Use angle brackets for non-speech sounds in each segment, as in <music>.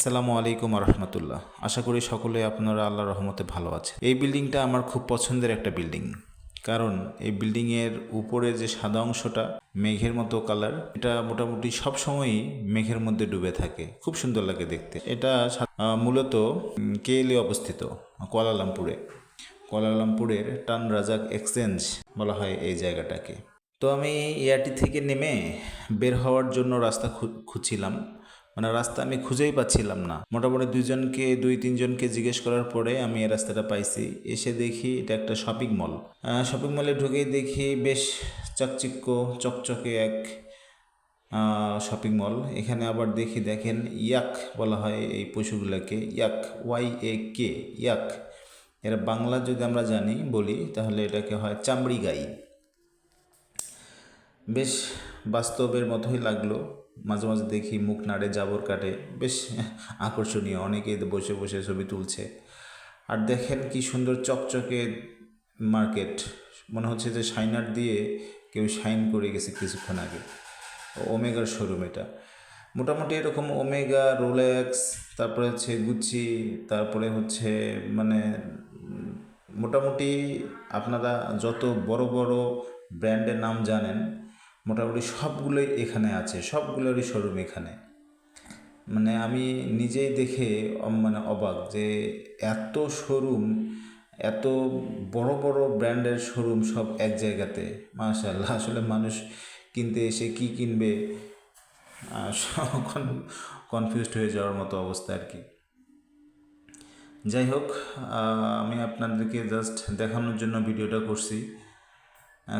আসসালামু আলাইকুম রহমতুল্লাহ আশা করি সকলে আপনারা আল্লাহ রহমতে ভালো আছে এই বিল্ডিংটা আমার খুব পছন্দের একটা বিল্ডিং। কারণ এই বিল্ডিংয়ের উপরে যে সাদা অংশটা, মেঘের মতো কালার, এটা মোটামুটি সব সময়ই মেঘের মধ্যে ডুবে থাকে। খুব সুন্দর লাগে দেখতে। এটা মূলত কেএলএ অবস্থিত, কুয়ালালামপুরে। কুয়ালালামপুরের টান রাজাক এক্সচেঞ্জ বলা হয় এই জায়গাটাকে। তো আমি এয়ারটি থেকে নেমে বের হওয়ার জন্য রাস্তা খুঁজছিলাম। মানে রাস্তা আমি খুঁজেই পাচ্ছিলাম না। মোটামুটি দুইজনকে, দুই, তিনজনকে জিজ্ঞেস করার পরে আমি এই রাস্তাটা পাইছি। এসে দেখি এটা একটা শপিং মল শপিং মলে ঢুকেই দেখি বেশ চাকচিক্য চকচকে এক শপিং মল এখানে আবার দেখি দেখেন ইয়াক বলা হয় এই পশুগুলোকে। ইয়াক ওয়াই এ কে ইয়াক। এর বাংলা যদি আমরা জানি, বলি, তাহলে এটাকে হয় চামড়ি গাই বেশ বাস্তবের মতোই লাগল। মাঝে মাঝে দেখি মুখ নাড়ে, জাবর কাটে। বেশ আকর্ষণীয়, অনেকেই বসে বসে ছবি তুলছে। আর দেখেন কি সুন্দর চকচকে মার্কেট। মনে হচ্ছে যে শাইনার দিয়ে কেউ শাইন করে গেছে কিছুক্ষণ আগে। ওমেগার শোরুম এটা। মোটামুটি এরকম ওমেগা, রোলেক্স, তারপরে হচ্ছে গুচি, তারপরে হচ্ছে মানে মোটামুটি আপনারা যত বড় বড় ব্র্যান্ডের নাম জানেন মোটামুটি সবগুলোই এখানে আছে, সবগুলোরই শোরুম এখানে। মানে আমি নিজেই দেখে মানে অবাক যে এত শোরুম এত বড় বড় ব্র্যান্ডের শোরুম সব এক জায়গাতে। মাশাল্লাহ আসলে মানুষ কিনতে এসে কি কিনবে? কনফিউজড হয়ে যাওয়ার মতো অবস্থা আর কি। যাই হোক আমি আপনাদেরকে জাস্ট দেখানোর জন্য ভিডিওটা করছি।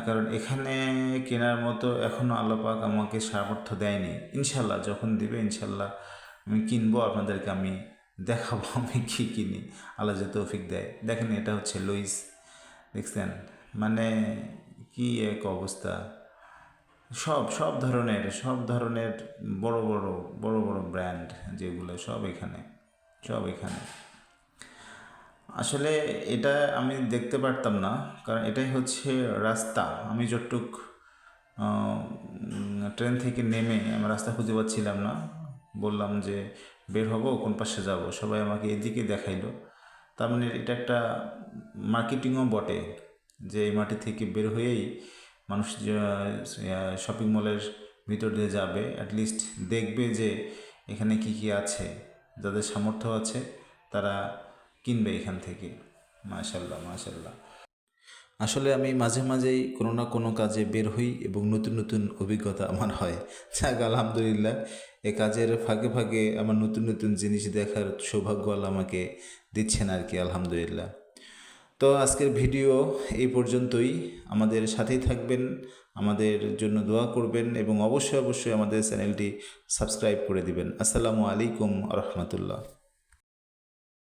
কারণ এখানে কেনার মতো এখনও আল্লাপাক আমাকে সামর্থ্য দেয়নি। ইনশাল্লাহ যখন দিবে ইনশাল্লাহ আমি কিনবো, আপনাদেরকে আমি দেখাবো <laughs> আমি কী কিনি। আল্লাহ যে তৌফিক দেয়। দেখেন এটা হচ্ছে লুইস। দেখছেন? মানে কি এক অবস্থা। সব সব ধরনের সব ধরনের বড় বড় বড় বড় ব্র্যান্ড যেগুলো সব এখানে সব এখানে। আসলে এটা আমি দেখতে পারতাম না, কারণ এটাই হচ্ছে রাস্তা। আমি যতটুক ট্রেন থেকে নেমে আমি রাস্তা খুঁজে পাচ্ছিলাম না। বললাম যে বের হব, কোন পাশে যাব? সবাই আমাকে এদিকে দেখাইলো। তার মানে এটা একটা মার্কেটিংও বটে যে এই মাটি থেকে বের হয়েই মানুষ শপিং মলের ভিতর দিয়ে যাবে। অ্যাটলিস্ট দেখবে যে এখানে কি কি আছে, যাদের সামর্থ্য আছে, তারা কিনবে এখান থেকে। মাশাল্লাহ মাশাল্লাহ আসলে আমি মাঝে মাঝেই কোনো না কোনো কাজে বের হই এবং নতুন নতুন অভিজ্ঞতা আমার হয়। যাক, আলহামদুলিল্লাহ, এ কাজের ফাঁকে ফাঁকে আমার নতুন নতুন জিনিস দেখার সৌভাগ্য আল্লাহ আমাকে দিচ্ছেন আর কি, আলহামদুলিল্লাহ। তো আজকের ভিডিও এই পর্যন্তই। আমাদের সাথেই থাকবেন, আমাদের জন্য দোয়া করবেন এবং অবশ্যই অবশ্যই আমাদের চ্যানেলটি সাবস্ক্রাইব করে দিবেন। আসসালামু আলাইকুম রহমতুল্লাহ।